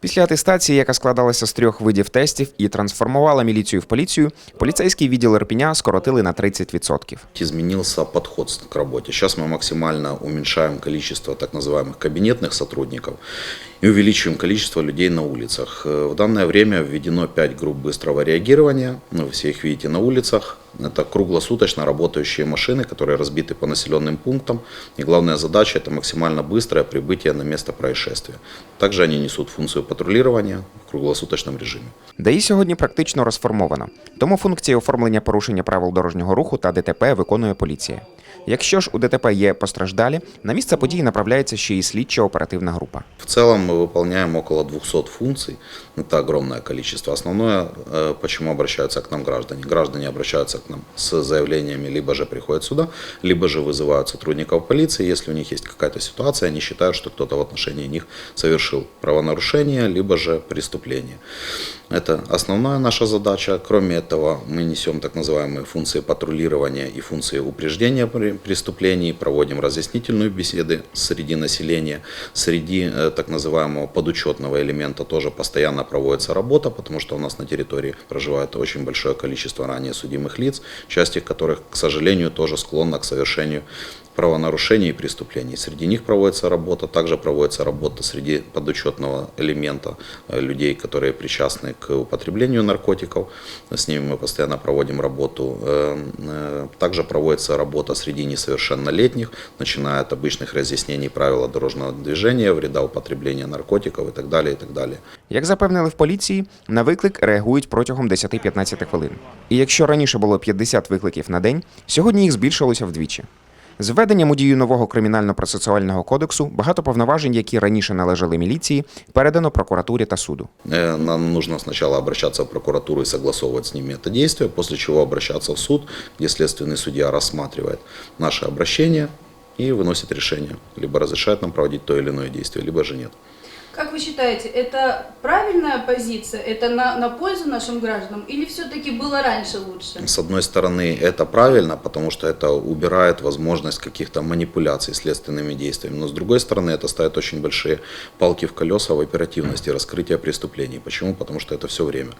Після атестації, яка складалася з трьох видів тестів і трансформувала міліцію в поліцію, поліцейський відділ Ірпеня скоротили на 30%. изменился подход с- к работе. Сейчас мы максимально уменьшаем количество так называемых кабинетных сотрудников и увеличиваем количество людей на улицах. Э, В данное время введено 5 групп быстрого реагирования. Ну, Вы все их видите на улицах. Это круглосуточно работающие машины, которые разбиты по населенным пунктам. И главная задача – это максимально быстрое прибытие на место происшествия. Также они несут функцию патрулирования в круглосуточном режиме. ДАІ сьогодні практично розформовано, тому функції оформлення порушення правил дорожнього руху та ДТП виконує поліція. Якщо ж у ДТП є постраждалі, на місце події направляється ще й слідча оперативна група. В целом мы выполняем около 200 функций. Это огромное количество. Основное, э, почему обращаются к нам граждане. Граждане обращаются к нам с заявлениями, либо же приходят сюда, либо же вызывают сотрудников полиции. Если у них есть какая-то ситуация, они считают, что кто-то в отношении них совершил правонарушение, либо же преступление. Это основная наша задача. Кроме этого, мы несем так называемые функции патрулирования и функции упреждения при- преступлений, проводим разъяснительную беседы среди населения. Среди э, так называемого подучетного элемента тоже постоянно проводится работа, потому что у нас на территории проживает очень большое количество ранее судимых лиц, часть их которых, к сожалению, тоже склонна к совершению правонарушений и преступлений. Среди них проводится работа, также проводится работа среди подучетного элемента э, людей, которые причастны к употреблению наркотиков. С ними мы постоянно проводим работу. Э, э, Также проводится работа среди несовершеннолетних, начиная от обычных разъяснений правил дорожного движения, вреда употребления наркотиков и так далее. И так далее. Як запевнили в поліції, на виклик реагують протягом 10-15 хвилин. І якщо раніше було 50 викликів на день, сьогодні їх збільшилося вдвічі. З введенням у дію нового кримінально-процесуального кодексу багато повноважень, які раніше належали міліції, передано прокуратурі та суду. Э, Нам нужно сначала обращаться в прокуратуру и согласовывать с ними это действие, после чего обращаться в суд, где следственный судья рассматривает наше обращение и выносит решение. Либо разрешает нам проводить то или иное действие, либо же нет. Как вы считаете, это правильная позиция, это на, на пользу нашим гражданам или все-таки было раньше лучше? С одной стороны, это правильно, потому что это убирает возможность каких-то манипуляций следственными действиями. Но с другой стороны, это ставит очень большие палки в колеса в оперативности раскрытия преступлений. Почему? Потому что это все время.